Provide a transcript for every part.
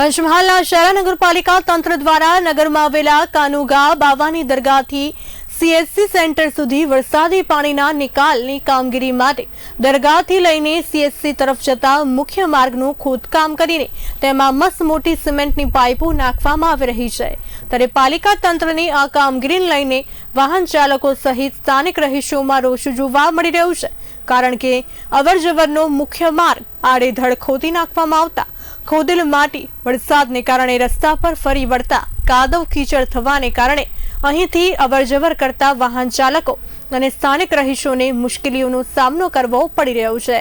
પંચમહાલના શહેરા નગરપાલિકા તંત્ર દ્વારા નગરમાં આવેલા કાનુગા બાવાની દરગાહથી સીએસસી સેન્ટર સુધી વરસાદી પાણીના નિકાલની કામગીરી માટે દરગાહથી લઈને સીએસસી તરફ જતા મુખ્ય માર્ગનું ખોદકામ કરીને તેમાં મસ્ત મોટી સિમેન્ટની પાઇપો નાખવામાં આવી રહી છે. ત્યારે પાલિકા તંત્રની આ કામગીરીને લઈને વાહન ચાલકો સહિત સ્થાનિક રહીશોમાં રોષ જોવા મળી રહ્યું છે. કારણ કે અવરજવરનો મુખ્ય માર્ગ આડેધડ ખોદી નાખવામાં આવતા ખોદેલ માટી વરસાદને કારણે રસ્તા પર ફરી વળતા કાદવ કીચડ થવાને કારણે અહીંથી અવરજવર કરતા વાહન ચાલકો અને સ્થાનિક રહીશોને મુશ્કેલીઓનો સામનો કરવો પડી રહ્યો છે.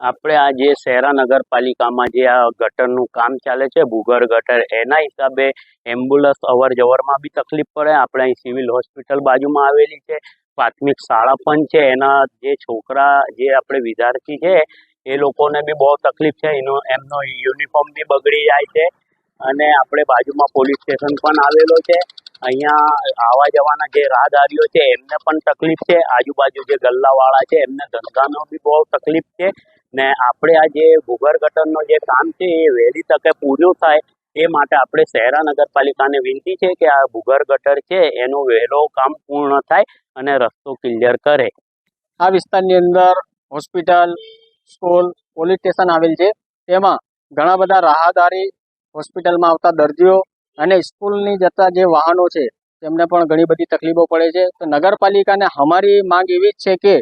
આપણે આ જે શહેરા નગરપાલિકામાં જે આ ગટરનું કામ ચાલે છે ભૂગર ગટર, એના હિસાબે એમ્બ્યુલન્સ અવર જવરમાં બી તકલીફ પડે. આપણે અહીં સિવિલ હોસ્પિટલ બાજુમાં આવેલી છે. પ્રાથમિક શાળા પણ છે. એના જે છોકરા, જે આપણે વિદ્યાર્થી છે એ લોકોને બી બહુ તકલીફ છે. એનો, એમનો યુનિફોર્મ બી બગડી જાય છે. અને આપણે બાજુમાં પોલીસ સ્ટેશન પણ આવેલો છે. અહીંયા આવવા જવાના જે રાહદારીઓ છે, એમને પણ તકલીફ છે. આજુબાજુ જે ગલ્લાવાળા છે, એમને ધંધાનો બી બહુ તકલીફ છે. ને આપણે આ જે ભૂગર ગટરનો જે કામ છે, એ વહેલી તકે પૂરું થાય. એ માટે આપણે શહેરા નગરપાલિકાને વિનંતી છે કે આ ભૂગર ગટર છે, એનું વહેલો કામ પૂર્ણ થાય અને રસ્તો ક્લિયર કરે. આ વિસ્તારની અંદર હોસ્પિટલ સ્કૂલ, પોલીસ સ્ટેશન આવેલ છે. તેમાં ઘણા બધા રાહદારી હોસ્પિટલમાં આવતા દર્દીઓ અને સ્કૂલની જતા જે વાહનો છે, તેમને પણ ઘણી બધી તકલીફો પડે છે. તો નગરપાલિકાને અમારી માંગ એવી જ છે કે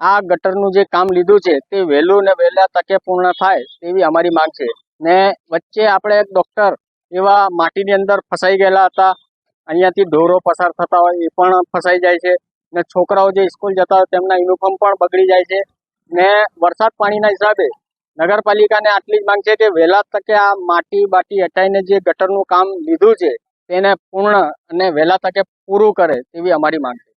આ ગટરનું જે કામ લીધું છે, તે વહેલું ને વહેલા તકે પૂર્ણ થાય તેવી અમારી માંગ છે. ને વચ્ચે આપણે એક ડૉક્ટર એવા માટીની અંદર ફસાઈ ગયેલા હતા. અહીંયાથી ઢોરો પસાર થતા હોય એ પણ ફસાઈ જાય છે. ને છોકરાઓ જે સ્કૂલ જતા હોય તેમના યુનિફોર્મ પણ બગડી જાય છે. ને વરસાદ પાણીના હિસાબે નગરપાલિકાને આટલી જ માંગ છે કે વહેલા તકે આ માટી બાટી હટાઈને જે ગટરનું કામ લીધું છે તેને પૂર્ણ અને વહેલા તકે પૂરું કરે તેવી અમારી માંગ છે.